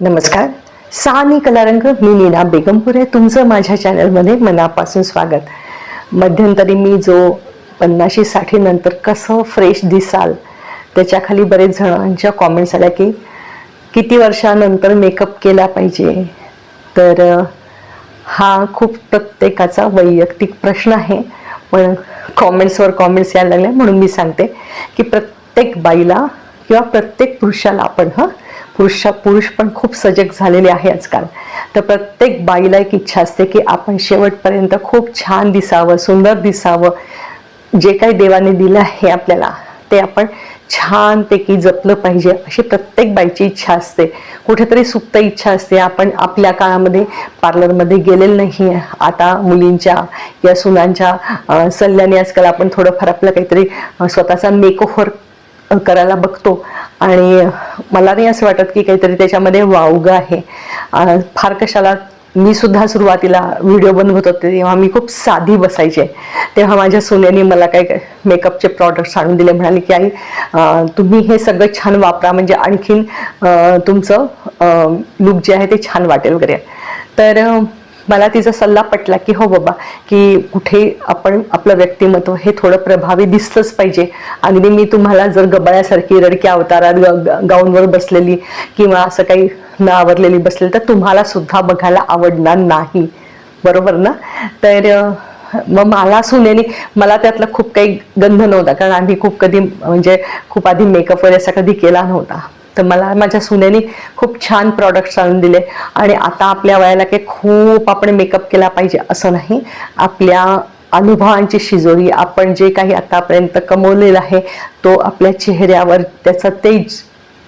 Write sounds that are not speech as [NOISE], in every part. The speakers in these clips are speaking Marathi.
नमस्कार. सानी कलारंग मी नीना बेगमपुरे. तुमचं माझ्या चॅनलमध्ये मनापासून स्वागत. मध्यंतरी मी जो पन्नाशी साठी नंतर कसं फ्रेश दिसाल त्याच्याखाली बरेच जणांच्या कॉमेंट्स आल्या की किती वर्षानंतर मेकअप केला पाहिजे? तर हा खूप प्रत्येकाचा वैयक्तिक प्रश्न आहे. पण कॉमेंट्सवर कॉमेंट्स यायला लागले म्हणून मी सांगते की प्रत्येक बाईला किंवा प्रत्येक पुरुषाला आपण हां पुरुषा पुरुष पण खूप सजग झालेले आहे आजकाल. तर प्रत्येक बाईला एक इच्छा असते की आपण शेवटपर्यंत खूप छान दिसावं सुंदर दिसावं. जे काही देवाने दिलं आहे आपल्याला ते आपण छानपैकी जपलं पाहिजे. अशी प्रत्येक बाईची इच्छा असते. कुठेतरी सुप्त इच्छा असते. आपण आपल्या काळामध्ये पार्लरमध्ये गेलेलं नाही आहे. आता मुलींच्या या सुनांच्या सल्ल्याने आजकाल आपण थोडंफार आपलं काहीतरी स्वतःचा मेकओव्हर करायला बघतो. आणि मला नाही असं वाटत की काहीतरी त्याच्यामध्ये वावगं आहे. फार कशाला मी सुद्धा सुरुवातीला व्हिडिओ बनवत होते तेव्हा मी खूप साधी बसायचे. तेव्हा माझ्या सोन्याने मला काही मेकअपचे प्रॉडक्ट्स आणून दिले. म्हणाले की आई तुम्ही हे सगळं छान वापरा. म्हणजे आणखीन तुमचं लुक जे आहे ते छान वाटेल वगैरे. तर मला तिचा सल्ला पटला की हो बाबा की कुठे आपण आपलं व्यक्तिमत्व हे थोडं प्रभावी दिसलंच पाहिजे. अगदी मी तुम्हाला जर गबाळ्यासारखी रडक्या अवतारात ग- गाऊनवर बसलेली किंवा असं काही न आवरलेली बसलेली तर तुम्हाला सुद्धा बघायला आवडणार नाही. बरोबर ना? तर मग मला सुनेने मला त्यातला खूप काही गंध नव्हता कारण आम्ही खूप कधी म्हणजे खूप आधी मेकअप वगैरे असा कधी केला नव्हता. तर मला माझ्या सुनेनी खूप छान प्रॉडक्ट्स आणून दिले. आणि आता आपल्या वयाला काही खूप आपण मेकअप केला पाहिजे असं नाही. आपल्या अनुभवांची शिजोरी आपण जे काही आतापर्यंत कमवलेलं आहे तो आपल्या चेहऱ्यावर त्याचं तेज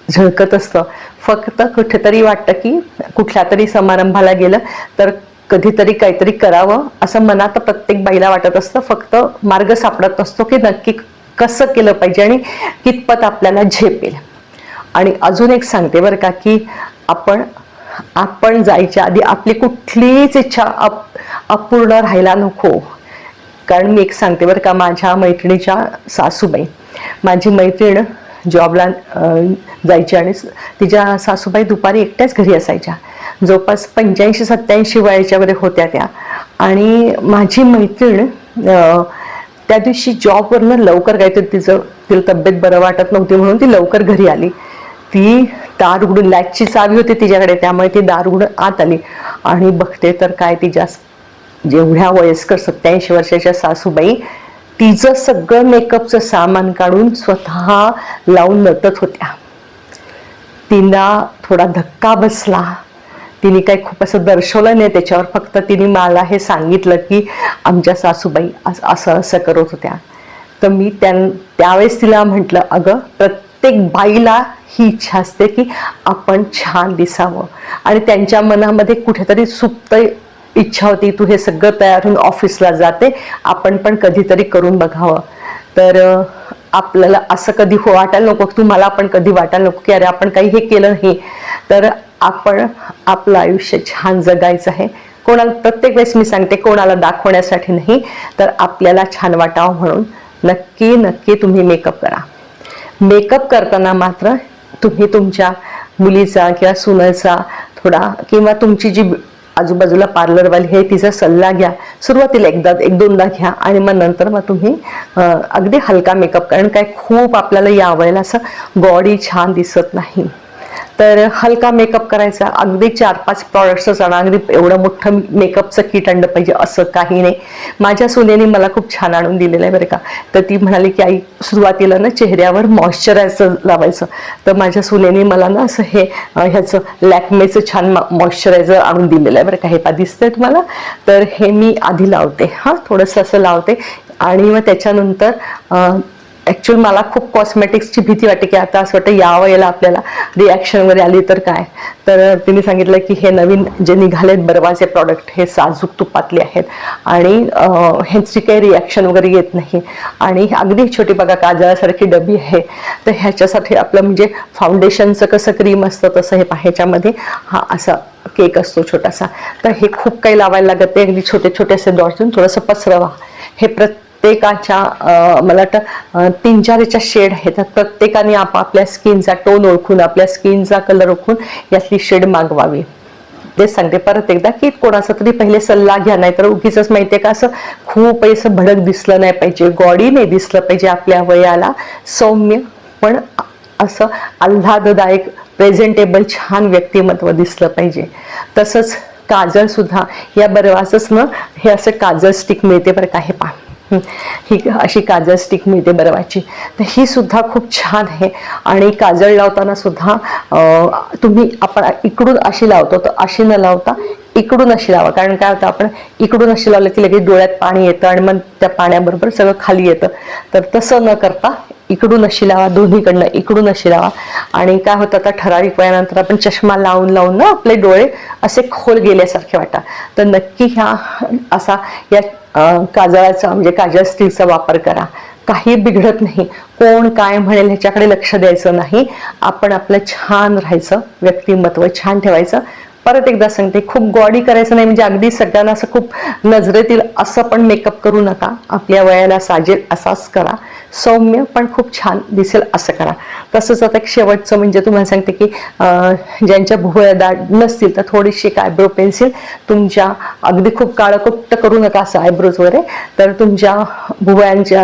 झळकत असतं. फक्त कुठेतरी वाटतं की कुठल्या तरी समारंभाला गेलं तर कधीतरी काहीतरी करावं असं मनात प्रत्येक बाईला वाटत असतं. फक्त मार्ग सापडत नसतो की नक्की कसं केलं पाहिजे आणि कितपत आपल्याला झेपेल आणि अजून एक सांगते बरं का की आपण आपण जायच्या आधी आपली कुठलीच इच्छा अप अपूर्ण राहायला नको. कारण मी एक सांगते बरं का माझ्या मैत्रिणीच्या सासूबाई माझी मैत्रीण जॉबला जायची आणि तिच्या सासूबाई दुपारी एकट्याच घरी असायच्या. जवळपास पंच्याऐंशी सत्याऐंशी वयाच्या वगैरे होत्या त्या. आणि माझी मैत्रीण त्या दिवशी जॉबवरनं लवकर काहीतरी तिचं तिला तब्येत बरं वाटत नव्हती म्हणून ती लवकर घरी आली. ती दार उघडून लॅचची चावी होती तिच्याकडे त्यामुळे ती दार उघडून आत आली. आणि बघते तर काय तिच्या जेवढ्या वयस्कर सत्याऐंशी वर्षाच्या सासूबाई तिचं सगळं मेकअपचं सामान काढून स्वतः लावून नटत होत्या. तिला थोडा धक्का बसला. तिने काही खूप असं दर्शवलं नाही त्याच्यावर फक्त तिने मला हे सांगितलं की आमच्या सासूबाई अस- असं असं करत होत्या. तर मी त्या त्यावेळेस तिला म्हटलं अगं प्रत्येक प्रत्येक बाईला ही इच्छा असते की आपण छान दिसावं. आणि त्यांच्या मनामध्ये कुठेतरी सुप्त इच्छा होती तू हे सगळं तयार होऊन ऑफिसला जाते आपण पण कधीतरी करून बघावं. तर आपल्याला असं कधी हो वाटायला नको तुम्हाला आपण कधी वाटायला नको की अरे आपण काही हे केलं नाही. तर आपण आपलं आयुष्य छान जगायचं आहे. कोणाला प्रत्येक वेळेस मी सांगते कोणाला दाखवण्यासाठी नाही तर आपल्याला छान वाटावं म्हणून. नक्की नक्की तुम्ही मेकअप करा. मेकअप करताना मात्र तुम्ही तुमच्या मुलीचा किंवा सुनेचा थोडा किंवा तुमची जी आजूबाजूला पार्लरवाली आहे तिचा सल्ला घ्या. सुरुवातीला एकदा एक दोनदा घ्या आणि मग नंतर मग तुम्ही अगदी हलका मेकअप. कारण काय खूप आपल्याला या वेळेला असं बॉडी छान दिसत नाही. तर हलका मेकअप करायचा. अगदी चार पाच प्रॉडक्ट्सच जाणार अगदी एवढं मोठं मेकअपचं किट आणलं पाहिजे असं काही नाही. माझ्या सुनेने मला खूप छान आणून दिलेलं आहे बरं का. तर ती म्हणाली की आई सुरुवातीला ना चेहऱ्यावर मॉइश्चरायझर लावायचं. तर माझ्या सुनेने मला ना असं हे ह्याचं लॅकमेचं छान मॉइश्चरायझर आणून दिलेलं आहे बरं का. हे पा दिसतंय तुम्हाला? तर हे मी आधी लावते. हां थोडंसं असं लावते. आणि मग त्याच्यानंतर ॲक्च्युली मला खूप कॉस्मेटिक्सची भीती वाटते की आता असं वाटतं या वेळेला आपल्याला रिॲक्शन वगैरे आली तर काय? तर तिने सांगितलं की हे नवीन जे निघालेत बर्वाचे प्रॉडक्ट हे साजूक तुपातले आहेत. आणि ह्याची काही रिॲक्शन वगैरे येत नाही. आणि अगदी छोटी बघा काजळासारखी डबी आहे. तर ह्याच्यासाठी आपलं म्हणजे फाउंडेशनचं कसं क्रीम असतं तसं हे ह्याच्यामध्ये हा असा केक असतो छोटासा. तर हे खूप काही लावायला लागत नाही. अगदी छोटे छोटे असे डॉट देऊन थोडंसं पसरवा. हे प्रत्येक प्रत्येकाच्या मला वाटतं तीन चार याच्या शेड आहेत. प्रत्येकाने आपापल्या स्किनचा टोन ओळखून आपल्या स्किनचा कलर ओळखून यातली शेड मागवावी. ते सांगते. परत एकदा की कोणाचा तरी पहिले सल्ला घ्या नाही तर उगीच माहितीये का असं खूप असं भडक दिसलं नाही पाहिजे. गॉडी नाही दिसलं पाहिजे आपल्या वयाला. सौम्य पण असं आल्हाददायक प्रेझेंटेबल छान व्यक्तिमत्व दिसलं पाहिजे. तसंच काजळ सुद्धा. या बरवाचंच ना हे असं काजळ स्टिक मिळते बरं का हे पा [LAUGHS] ही अशी काजळ स्टिक मिळते बरवाची. तर ही सुद्धा खूप छान आहे. आणि काजळ लावताना सुद्धा तुम्ही आपण इकडून अशी लावतो तर अशी न लावता इकडून अशी लावा. कारण काय होतं आपण इकडून अशी लावलं की लगेच डोळ्यात पाणी येतं आणि मग त्या पाण्याबरोबर सगळं खाली येतं. तर तसं न करता इकडून अशी लावा दोन्हीकडनं इकडून अशी लावा. आणि काय होतं आता ठराविक वयानंतर आपण चष्मा लावून लावून ना आपले डोळे असे खोल गेल्यासारखे वाटतात तर नक्की ह्या असा या काजळाचा म्हणजे काजळ स्टीलचा वापर करा. काही बिघडत नाही. कोण काय म्हणेल ह्याच्याकडे लक्ष द्यायचं नाही. आपण आपलं छान राहायचं व्यक्तिमत्व छान ठेवायचं. परत एकदा सांगते खूप गॉडी करायचं नाही म्हणजे अगदी सगळ्यांना असं खूप नजरेतील असं पण मेकअप करू नका. आपल्या वयाला साजेल असाच करा. सौम्य पण खूप छान दिसेल असं करा. तसंच आता एक शेवटचं म्हणजे तुम्हाला सांगते की ज्यांच्या भुवया दाट नसतील तर थोडीशी एक आयब्रो पेन्सिल तुमच्या अगदी खूप काळकुट्ट करू नका असं आयब्रोज वगैरे. तर तुमच्या भुवयांच्या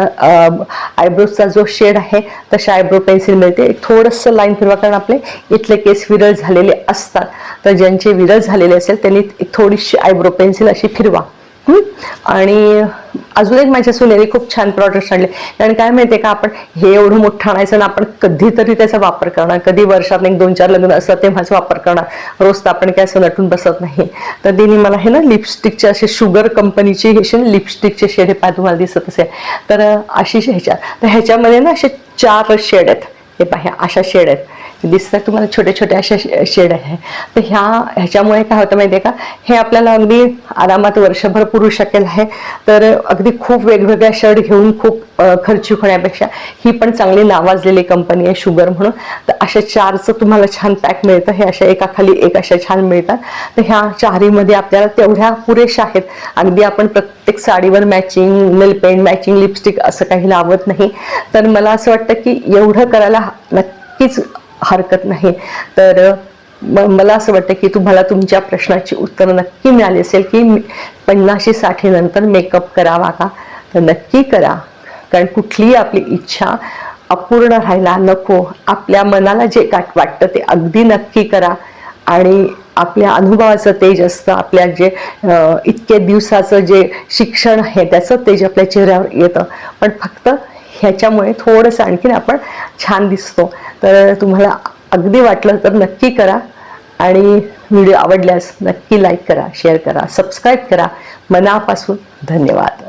आयब्रोजचा जो शेड आहे तशा आयब्रो पेन्सिल मिळते. एक थोडंसं लाईन फिरवा कारण आपले इथले केस विरळ झालेले असतात. तर ज्यांचे विरळ झालेले असेल त्यांनी एक थोडीशी आयब्रो पेन्सिल अशी फिरवा. आणि अजून एक माझ्या सुनेरी खूप छान प्रॉडक्ट्स आणले. कारण काय माहितीये का आपण हे एवढं मोठं आणायचं ना आपण कधीतरी त्याचा वापर करणार. कधी वर्षात एक दोन चार लग्न असं तेव्हाच वापर करणार. रोज तर आपण काय असं नटून बसत नाही. तर तिने मला हे ना लिपस्टिकचे असे शुगर कंपनीचे हे लिपस्टिकचे शेड हे पाय तुम्हाला दिसत असेल. तर अशी ह्याच्या तर ह्याच्यामध्ये ना असे चार शेड आहेत. हे पाह्या अशा शेड आहेत. दिसतात तुम्हाला छोट्या छोट्या अशा शेड आहे. तर ह्या ह्याच्यामुळे काय होतं माहिती आहे का? हे आपल्याला अगदी आरामात वर्षभर पुरू शकेल आहे. तर अगदी खूप वेगवेगळ्या शेड घेऊन खूप खर्चिक होण्यापेक्षा ही पण चांगली नावाजलेली कंपनी आहे शुगर म्हणून. तर अशा चारचं तुम्हाला छान पॅक मिळतं. हे अशा एकाखाली एक अशा छान मिळतात. तर ह्या चारीमध्ये आपल्याला तेवढ्या पुरेशा आहेत. अगदी आपण प्रत्येक साडीवर matching nail paint matching lipstick असं काही लावत नाही. तर मला असं वाटतं की एवढं करायला नक्कीच हरकत नाही. तर मला असं वाटतं की तुम्हाला तुमच्या प्रश्नाची उत्तरं नक्की मिळाली असेल की पन्नाशी साठी नंतर मेकअप करावा का? तर नक्की करा. कारण कुठलीही आपली इच्छा अपूर्ण राहायला नको. आपल्या मनाला जे काट वाटतं ते अगदी नक्की करा. आणि आपल्या अनुभवाचं तेज असतं. आपल्या जे इतके दिवसाचं जे शिक्षण आहे त्याचं तेज आपल्या चेहऱ्यावर येतं. पण फक्त ह्याच्यामुळे थोडंसं आणखीन आपण छान दिसतो. तर तुम्हाला अगदी वाटलं तर नक्की करा आणि व्हिडिओ आवडल्यास नक्की लाईक करा शेअर करा सबस्क्राईब करा. मनापासून धन्यवाद.